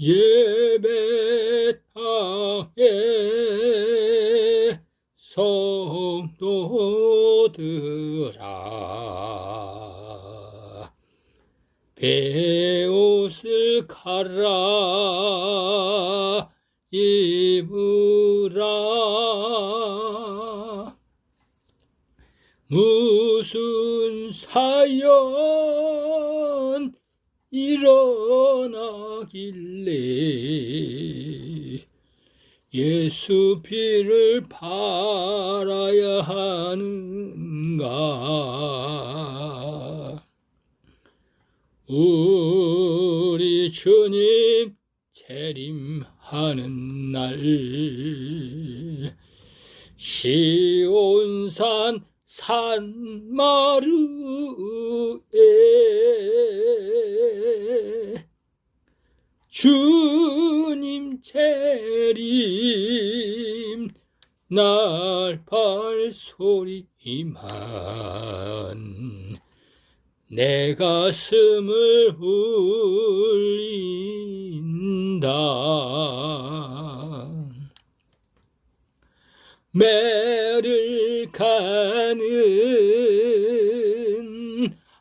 예배당에 성도들아 베옷을 갈아 입으라. 무슨 사연 일어나길래 예수 피를 팔아야 하는가? 우리 주님 재림하는 날 시온산 산마루에 주님 재림 날 발 소리만 내 가슴을 울린다. 매 를 가는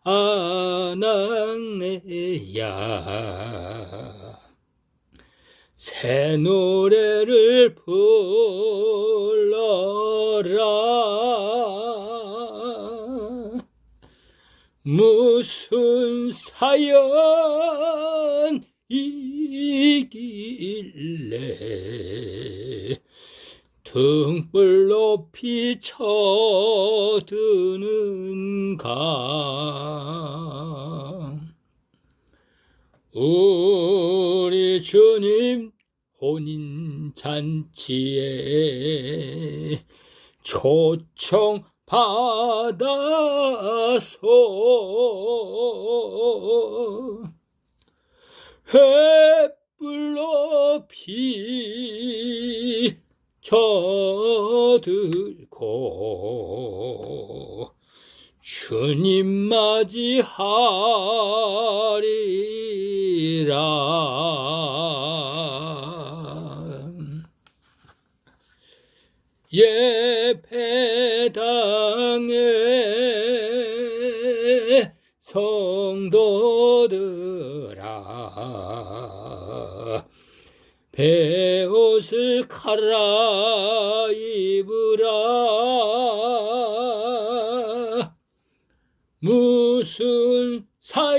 아낙네야. 새 노래를 불러라. 무슨 사연 이길래 등불 높이 쳐드는가 우리 주님 혼인 잔치에 초청 받아서 햇불 높이 저들고 주님 맞이하리라. 예배당에 성도들아 베 옷을 갈아입으라. 무슨 사이